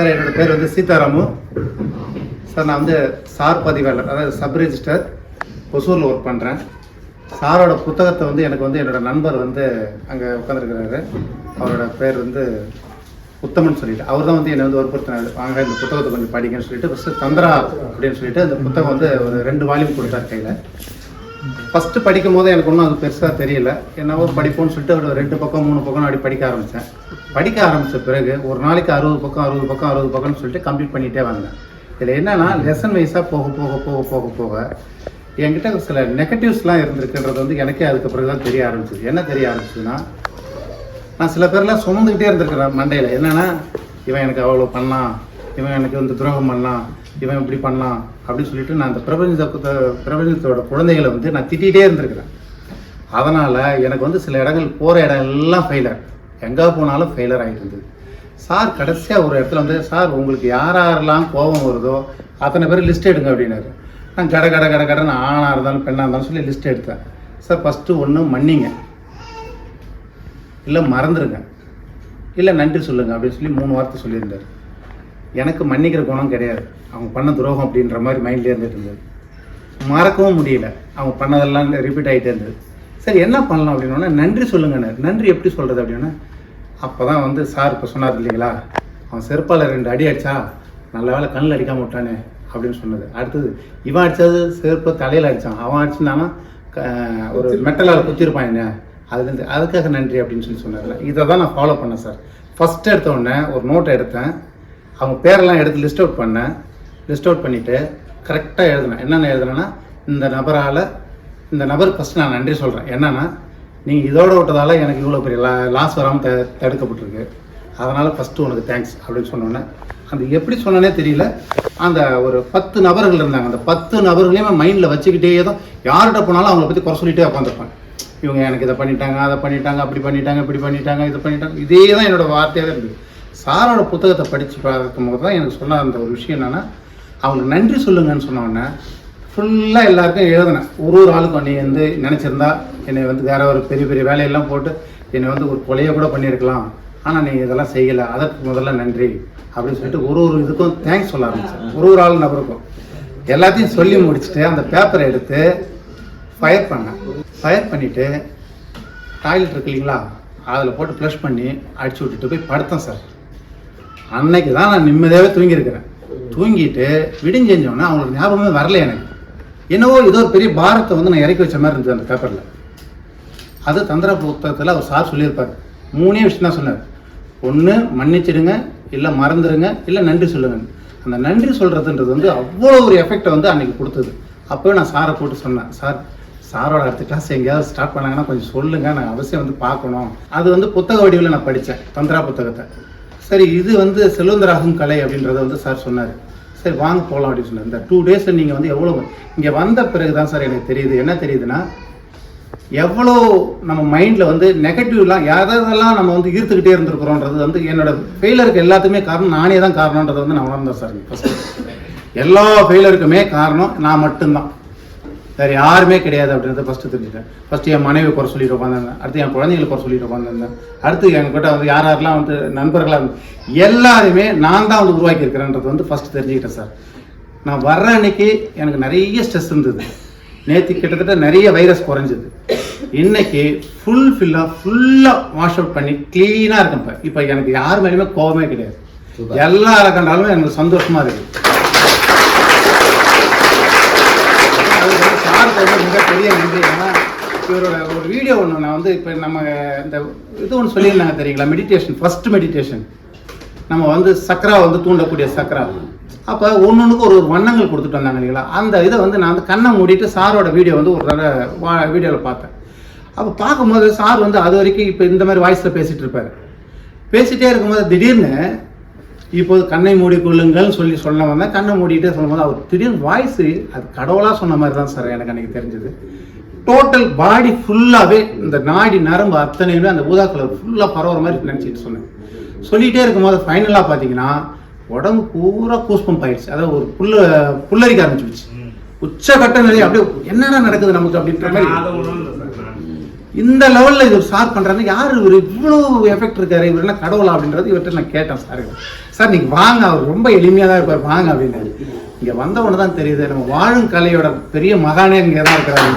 Sir என்னோட பேர் வந்து சீதாராமு. சார் நான் வந்து சார் பதிவாளர் அதாவது சப் ரெஜிஸ்டர் ஒசூரில் ஒர்க் பண்ணுறேன் சாரோட புத்தகத்தை வந்து எனக்கு வந்து என்னோட நண்பர் வந்து அங்கே உட்காந்துருக்கிறாரு அவரோட பேர் வந்து உத்தமன் சொல்லிட்டு அவர் தான் வந்து என்னை வந்து வற்புறுத்தினாரு. வாங்க இந்த புத்தகத்தை கொஞ்சம் படிங்கன்னு சொல்லிட்டு ஃபஸ்ட்டு தந்திரா அப்படின்னு சொல்லிட்டு அந்த புத்தகம் வந்து ஒரு ரெண்டு வால்யூம் கொடுத்தார் கையில். ஃபஸ்ட்டு படிக்கும் போது எனக்கு ஒன்றும் அது பெருசாக தெரியல. என்னவோ படிப்போம்னு சொல்லிட்டு ஒரு ரெண்டு பக்கம் மூணு பக்கம் அப்படி படிக்க ஆரம்பித்தேன் படிக்க ஆரம்பித்த பிறகு ஒரு நாளைக்கு அறுபது பக்கம் அறுபது பக்கம் அறுபது பக்கம்னு சொல்லிட்டு கம்ப்ளீட் பண்ணிகிட்டே வந்தேன். இதில் என்னென்னா லெசன் வைஸாக போக போக போக போக போக என்கிட்ட சில நெகட்டிவ்ஸ்லாம் இருந்திருக்குன்றது வந்து எனக்கே அதுக்கு பிறகு தான் தெரிய ஆரம்பிச்சிது. என்ன தெரிய ஆரம்பிச்சதுன்னா நான் சில பேர்லாம் சுமந்துக்கிட்டே இருந்திருக்கிறேன் மண்டையில். என்னென்னா இவன் எனக்கு அவ்வளோ பண்ணான். இவன் எனக்கு வந்து துரோகம் பண்ணான் இவன் இப்படி பண்ணலாம் அப்படின்னு சொல்லிட்டு நான் அந்த பிரபஞ்சத்தை பிரபஞ்சத்தோட குழந்தைகளை வந்து நான் திட்டிகிட்டே இருந்திருக்கிறேன். அதனால் எனக்கு வந்து சில இடங்கள் போகிற இடம் எல்லாம் ஃபெயிலர் எங்கே போனாலும் ஃபெயிலர் ஆகிருந்தது சார் கடைசியாக ஒரு இடத்துல வந்து சார் உங்களுக்கு யார் யாரெல்லாம் கோபம் வருதோ அத்தனை பேர் லிஸ்ட் எடுங்க அப்படின்னாரு. நான் கட கட கட கடன்னு ஆணாக இருந்தாலும் பெண்ணாக இருந்தாலும் சொல்லி லிஸ்ட் எடுத்தேன். சார் ஃபஸ்ட்டு ஒன்று மன்னிங்க. இல்லை மறந்துடுங்க இல்லை நன்றி சொல்லுங்கள் அப்படின்னு சொல்லி மூணு வார்த்தை சொல்லியிருந்தார். எனக்கு மன்னிக்கிற குணம் கிடையாது. அவங்க பண்ண துரோகம் அப்படின்ற மாதிரி மைண்ட்லேயே இருந்துட்டு இருந்தது. மறக்கவும் முடியல. அவங்க பண்ணதெல்லாம் ரிப்பீட் ஆகிட்டே இருந்தது. சரி என்ன பண்ணலாம் அப்படின்னா நன்றி சொல்லுங்கண்ணே நன்றி எப்படி சொல்கிறது அப்படின்னா அப்போ தான் வந்து சார் இப்போ சொன்னார் இல்லைங்களா? அவன் செருப்பால் ரெண்டு அடி அடித்தா நல்ல வேலை கண்ணில் அடிக்காம விட்டானே அப்படின்னு சொன்னது. அடுத்தது இவன் அடித்தது செருப்பை தலையில் அடித்தான் அவன் அடிச்சிருந்தானா க- ஒரு மெட்டலால் குத்திருப்பான் என்ன? அதுலேருந்து அதுக்காக நன்றி அப்படின்னு சொல்லி சொன்னார்ல இதை தான் நான் ஃபாலோ பண்ணேன் சார். ஃபஸ்ட்டு எடுத்த உடனே ஒரு நோட்டை எடுத்தேன். அவங்க பேரெல்லாம் எடுத்து லிஸ்ட் அவுட் பண்ணேன். லிஸ்ட் அவுட் பண்ணிவிட்டு கரெக்டாக எழுதினேன். என்னென்ன எழுதுனேன்னா இந்த நபரால் இந்த நபருக்கு ஃபஸ்ட்டு நான் நன்றி சொல்கிறேன் என்னென்னா நீங்கள் இதோட விட்டதால் எனக்கு இவ்வளோ பெரிய லா லாஸ் வராமல் த தடுக்கப்பட்டிருக்கு. அதனால் ஃபஸ்ட்டு உனக்கு தேங்க்ஸ் அப்படின்னு சொன்னோன்னே. அந்த எப்படி சொன்னனே தெரியல. அந்த ஒரு பத்து நபர்கள் இருந்தாங்க. அந்த பத்து நபர்களையுமே மைண்டில் வச்சுக்கிட்டே தான் யார்கிட்ட போனாலும் அவங்கள பற்றி குறை சொல்லிகிட்டே உட்காந்துருப்பேன் இவங்க எனக்கு இதை பண்ணிட்டாங்க அதை பண்ணிட்டாங்க அப்படி பண்ணிட்டாங்க இப்படி பண்ணிட்டாங்க இதை பண்ணிட்டாங்க. இதே தான் என்னோடய வார்த்தையாகவே இருந்தது. சாரோட புத்தகத்தை படித்து பார்க்கும்போது தான் எனக்கு சொன்ன அந்த ஒரு விஷயம் என்னென்னா அவங்க நன்றி சொல்லுங்கன்னு சொன்னோடனே ஃபுல்லாக எல்லாருக்கும் எழுதினேன். ஒரு ஒரு ஆளுக்கும் நீ வந்து நினச்சிருந்தா என்னை வந்து வேற ஒரு பெரிய பெரிய வேலையெல்லாம் போட்டு என்னை வந்து ஒரு கொலையை கூட பண்ணியிருக்கலாம். ஆனால் நீ இதெல்லாம் செய்யலை. அதற்கு முதல்ல நன்றி. அப்படின்னு சொல்லிட்டு ஒரு ஒரு இதுக்கும் தேங்க்ஸ் சொல்ல ஆரம்பிச்சேன். ஒரு ஒரு ஆள் நபருக்கும். எல்லாத்தையும் சொல்லி முடிச்சுட்டு அந்த பேப்பரை எடுத்து ஃபயர் பண்ணேன். ஃபயர் பண்ணிவிட்டு டாய்லெட் இருக்கு இல்லைங்களா? அதில் போட்டு ப்ளஷ் பண்ணி அடிச்சு விட்டுட்டு போய் படுத்தேன் சார். அன்னைக்கு தான் நான் நிம்மதியாகவே தூங்கியிருக்கிறேன். தூங்கிட்டு விடிஞ்செஞ்சோன்னே அவங்களுக்கு ஞாபகமே வரல எனக்கு. என்னவோ ஏதோ ஒரு பெரிய பாரத்தை வந்து நான் இறக்கி வச்ச மாதிரி இருந்தது அந்த பேப்பரில் அது தந்திர புத்தகத்தில் அவர் சார் சொல்லியிருப்பார். மூணே விஷயம் தான் சொன்னார். ஒன்று மன்னிச்சிடுங்க இல்லை மறந்துடுங்க இல்லை நன்றி சொல்லுங்க அந்த நன்றி சொல்கிறதுன்றது வந்து அவ்வளோ ஒரு எஃபெக்டை வந்து அன்றைக்கி கொடுத்தது. அப்போவே நான் சாரை போட்டு சொன்னேன். சார் சாரோட அடுத்த கிளாஸ் எங்கேயாவது ஸ்டார்ட் பண்ணாங்கன்னா கொஞ்சம் சொல்லுங்கள் நான் அவசியம் வந்து பார்க்கணும். அது வந்து புத்தக வடிவில் நான் படித்தேன் தந்திரா புத்தகத்தை. சரி இது வந்து செல்வந்தராகும் கலை அப்படின்றத வந்து சார் சொன்னார். சரி வாங்க போகலாம் அப்படின்னு சொன்னார். இந்த டூ டேஸில் நீங்கள் வந்து எவ்வளோ இங்கே வந்த பிறகு தான் சார் எனக்கு தெரியுது. என்ன தெரியுதுன்னா எவ்வளோ நம்ம மைண்டில் வந்து நெகட்டிவ்லாம் எதெல்லாம் நம்ம வந்து ஈர்த்துக்கிட்டே இருந்திருக்கிறோன்றது வந்து என்னோட ஃபெயிலருக்கு எல்லாத்துக்குமே காரணம் நானே தான் காரணன்றதை வந்து நான் உணர்ந்தேன் சார். ஃபஸ்ட்டு எல்லா ஃபெயிலருக்குமே காரணம் நான் மட்டும்தான். வேறு யாருமே கிடையாது அப்படின்றத ஃபஸ்ட்டு தெரிஞ்சுட்டேன். ஃபஸ்ட்டு என் மனைவி குறை சொல்லிட்டு உட்காந்துருந்தேன் அடுத்து என் குழந்தைகளை குறை சொல்லிட்டு உட்காந்துருந்தேன் அடுத்து என்கிட்ட வந்து யார் யாரெல்லாம் வந்து நண்பர்களாக எல்லாருமே நான் தான் வந்து உருவாக்கி இருக்கிறேன்றது வந்து ஃபஸ்ட்டு தெரிஞ்சுக்கிட்டேன் சார் நான் வர்ற அன்னைக்கு எனக்கு நிறைய ஸ்ட்ரெஸ் இருந்தது. நேற்று கிட்டத்தட்ட நிறைய வைரஸ் குறைஞ்சது. இன்னைக்கு ஃபுல் ஃபில்லாக ஃபுல்லாக வாஷ் அவுட் பண்ணி க்ளீனாக இருக்கேன் இப்போ. இப்போ எனக்கு யார் மேலேயுமே கோபமே கிடையாது. எல்லாரை கண்டாலுமே எனக்கு சந்தோஷமாக இருக்குது அதுக்கு வந்து சாருக்கு வந்து மிகப்பெரிய நன்றி ஏன்னா இவரோட ஒரு வீடியோ ஒன்று நான் வந்து இப்போ நம்ம இந்த இது ஒன்று சொல்லியிருந்தாங்க தெரியுங்களா? மெடிடேஷன் ஃபர்ஸ்ட் மெடிடேஷன் நம்ம வந்து சக்கரா வந்து தூண்டக்கூடிய சக்கரா. அப்போ ஒன்று ஒரு ஒரு வண்ணங்கள் கொடுத்துட்டு வந்தாங்க இல்லைங்களா? அந்த இதை வந்து நான் வந்து கண்ணை மூடிட்டு சாரோட வீடியோ வந்து ஒரு தடவை வீடியோவில் பார்த்தேன். அப்போ பார்க்கும்போது சார் வந்து அது வரைக்கும் இப்போ இந்த மாதிரி வாய்ஸில் பேசிகிட்டு இருப்பார். பேசிகிட்டே இருக்கும்போது திடீர்னு இப்போது கண்ணை மூடிக்கொள்ளுங்கள்னு சொல்லி சொல்ல வந்தேன் கண்ணை மூடிட்டே சொல்லும்போது அவர் திடீர்னு வாய்ஸ் அது கடவுளாக சொன்ன மாதிரி தான் சார் எனக்கு அன்றைக்கி தெரிஞ்சது. டோட்டல் பாடி ஃபுல்லாகவே இந்த நாடி நரம்பு அத்தனையுமே அந்த ஊதா கலர் ஃபுல்லாக பரவுற மாதிரி நினச்சிட்டு சொன்னேன். சொல்லிகிட்டே இருக்கும்போது ஃபைனலாக பார்த்தீங்கன்னா உடம்பு பூரா கூஸ்பம் ஆயிடுச்சு. அதாவது ஒரு புல்ல புல்லரிக்க ஆரம்பிச்சிருச்சு. உச்சகட்ட நிலை அப்படியே என்னடா நடக்குது நமக்கு அப்படின்ற மாதிரி. இந்த லெவலில் இவர் சார் பண்ணுறாரு யார் இவர்? இவ்வளோ எஃபெக்ட் இருக்காரு இவர் என்ன கடவுளா அப்படின்றது இவர்கிட்ட நான் கேட்டேன் சார் சார் நீங்கள் வாங்க அவர் ரொம்ப எளிமையாக தான் இருப்பார் வாங்க அப்படின்னாரு. இங்கே வந்த உடனே தான் தெரியுது நம்ம வாழும் கலையோட பெரிய மகானே இங்கே தான் இருக்கிறாங்க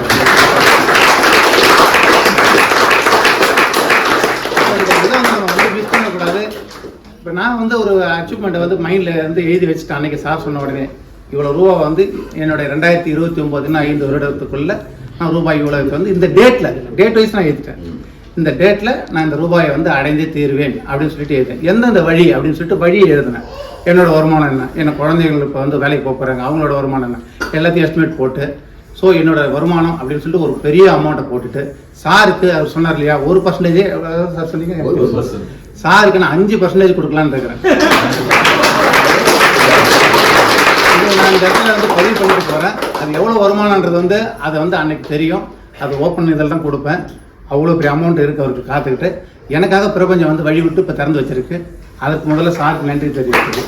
வந்து பண்ணக்கூடாது. இப்போ நான் வந்து ஒரு அச்சீவ்மெண்ட்டை வந்து மைண்டில் வந்து எழுதி வச்சுட்டேன். அன்றைக்கி சார் சொன்ன உடனே இவ்வளோ ரூபா வந்து என்னுடைய ரெண்டாயிரத்தி இருபத்தி ஒம்போதுன்னா ஐந்து வருடத்துக்குள்ளே நான் ரூபாய் இவ்வளோக்கு வந்து இந்த டேட்டில் டேட் வைஸ் நான் எழுதிட்டேன். இந்த டேட்டில் நான் இந்த ரூபாயை வந்து அடைந்தே தீருவேன் அப்படின்னு சொல்லிட்டு எழுதினேன் எந்தெந்த வழி அப்படின்னு சொல்லிட்டு வழியை எழுதினேன். என்னோட வருமானம் என்ன? என்ன குழந்தைகள் இப்போ வந்து வேலைக்கு போக போகிறாங்க அவங்களோட வருமானம் என்ன? எல்லாத்தையும் எஸ்டிமேட் போட்டு ஸோ என்னோட வருமானம் அப்படின்னு சொல்லிட்டு ஒரு பெரிய அமௌண்ட்டை போட்டுட்டு சாருக்கு அவர் சொன்னார் இல்லையா ஒரு பர்சன்டேஜே சார் சொன்னீங்க? சாருக்கு நான் அஞ்சு பர்சன்டேஜ் கொடுக்கலான்னு இருக்கிறேன். நான் இந்த இடத்துல வந்து பதிவு பண்ணிட்டு போகிறேன் அது எவ்வளோ வருமானன்றது வந்து அதை வந்து அன்னைக்கு தெரியும். அது ஓப்பன் இதில் தான் கொடுப்பேன். அவ்வளோ பெரிய அமௌண்ட் இருக்கு அவருக்கு காத்துக்கிட்டு. எனக்காக பிரபஞ்சம் வந்து வழி விட்டு இப்போ திறந்து வச்சிருக்கு. அதுக்கு முதல்ல சாருக்கு நன்றி தெரிவிக்குது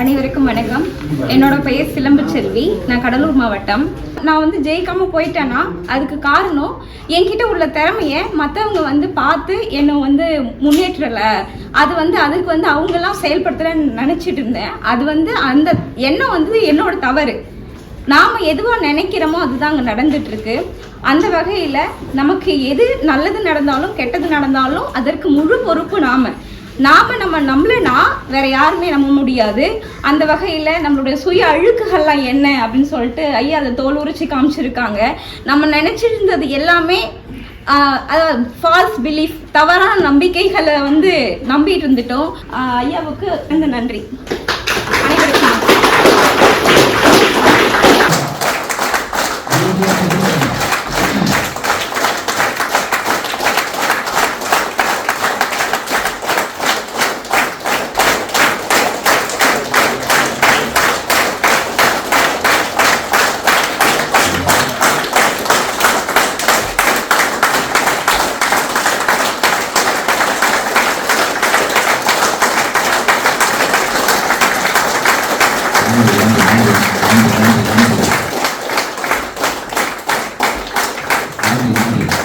அனைவருக்கும் வணக்கம். என்னோட பெயர் சிலம்பு செல்வி. நான் கடலூர் மாவட்டம். நான் வந்து ஜெயிக்காம போயிட்டேன்னா அதுக்கு காரணம் என்கிட்ட உள்ள திறமைய மற்றவங்க வந்து பார்த்து என்னை வந்து முன்னேற்றலை. அது வந்து அதுக்கு வந்து அவங்கெல்லாம் செயல்படுத்துறேன்னு நினச்சிட்டு இருந்தேன். அது வந்து அந்த எண்ணம் வந்து என்னோட தவறு. நாம் எதுவாக நினைக்கிறோமோ அதுதான் அங்கே நடந்துட்டுருக்கு. அந்த வகையில் நமக்கு எது நல்லது நடந்தாலும் கெட்டது நடந்தாலும் அதற்கு முழு பொறுப்பு நாம். நாம் நம்ம நம்மளனா வேற யாருமே நம்ப முடியாது. அந்த வகையில் நம்மளுடைய சுய அழுக்குகள்லாம் என்ன அப்படின்னு சொல்லிட்டு ஐயா அதை தோல் உரிச்சு காமிச்சிருக்காங்க. நம்ம நினச்சிருந்தது எல்லாமே ஃபால்ஸ் பிலீஃப் தவறான நம்பிக்கைகளை வந்து நம்பிட்டு இருந்துட்டோம். ஐயாவுக்கு இந்த நன்றி.